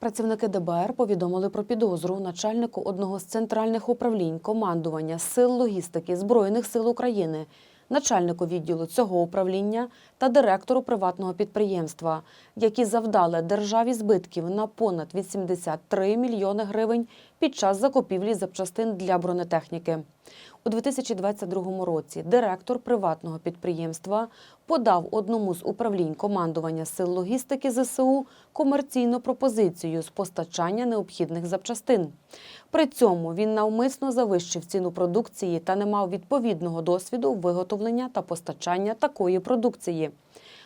Працівники ДБР повідомили про підозру начальнику одного з центральних управлінь командування сил логістики Збройних сил України, начальнику відділу цього управління та директору приватного підприємства, які завдали державі збитків на понад 83 мільйони гривень під час закупівлі запчастин для бронетехніки. У 2022 році директор приватного підприємства подав одному з управлінь командування сил логістики ЗСУ комерційну пропозицію з постачання необхідних запчастин. При цьому він навмисно завищив ціну продукції та не мав відповідного досвіду виготовлення та постачання такої продукції.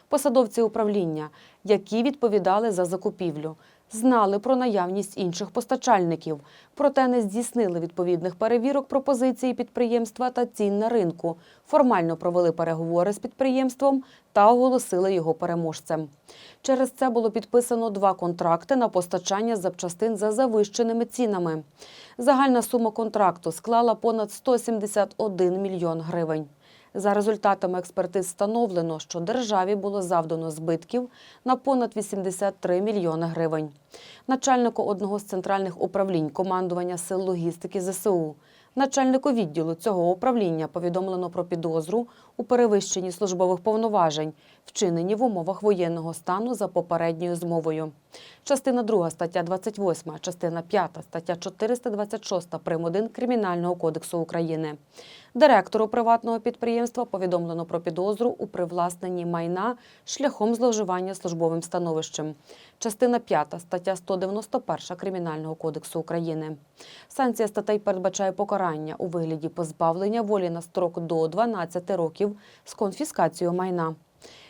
Посадовці управління, які відповідали за закупівлю, знали про наявність інших постачальників, проте не здійснили відповідних перевірок пропозиції підприємства та цін на ринку, формально провели переговори з підприємством та оголосили його переможцем. Через це було підписано два контракти на постачання запчастин за завищеними цінами. Загальна сума контракту склала понад 171 мільйон гривень. За результатами експертиз встановлено, що державі було завдано збитків на понад 83 мільйони гривень. Начальнику одного з центральних управлінь командування сил логістики ЗСУ, начальнику відділу цього управління повідомлено про підозру у перевищенні службових повноважень, вчинені в умовах воєнного стану за попередньою змовою. Частина 2 стаття 28, частина 5 стаття 426 прим. 1 Кримінального кодексу України. Директору приватного підприємства повідомлено про підозру у привласненні майна шляхом зловживання службовим становищем. Частина 5 стаття 191 Кримінального кодексу України. Санкція статей передбачає покарання у вигляді позбавлення волі на строк до 12 років з конфіскацією майна.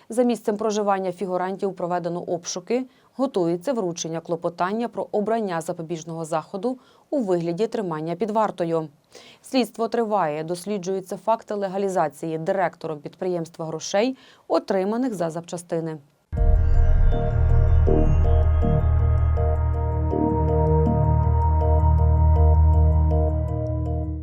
За місцем проживання фігурантів проведено обшуки. Готується вручення клопотання про обрання запобіжного заходу у вигляді тримання під вартою. Слідство триває, досліджуються факти легалізації директором підприємства грошей, отриманих за запчастини.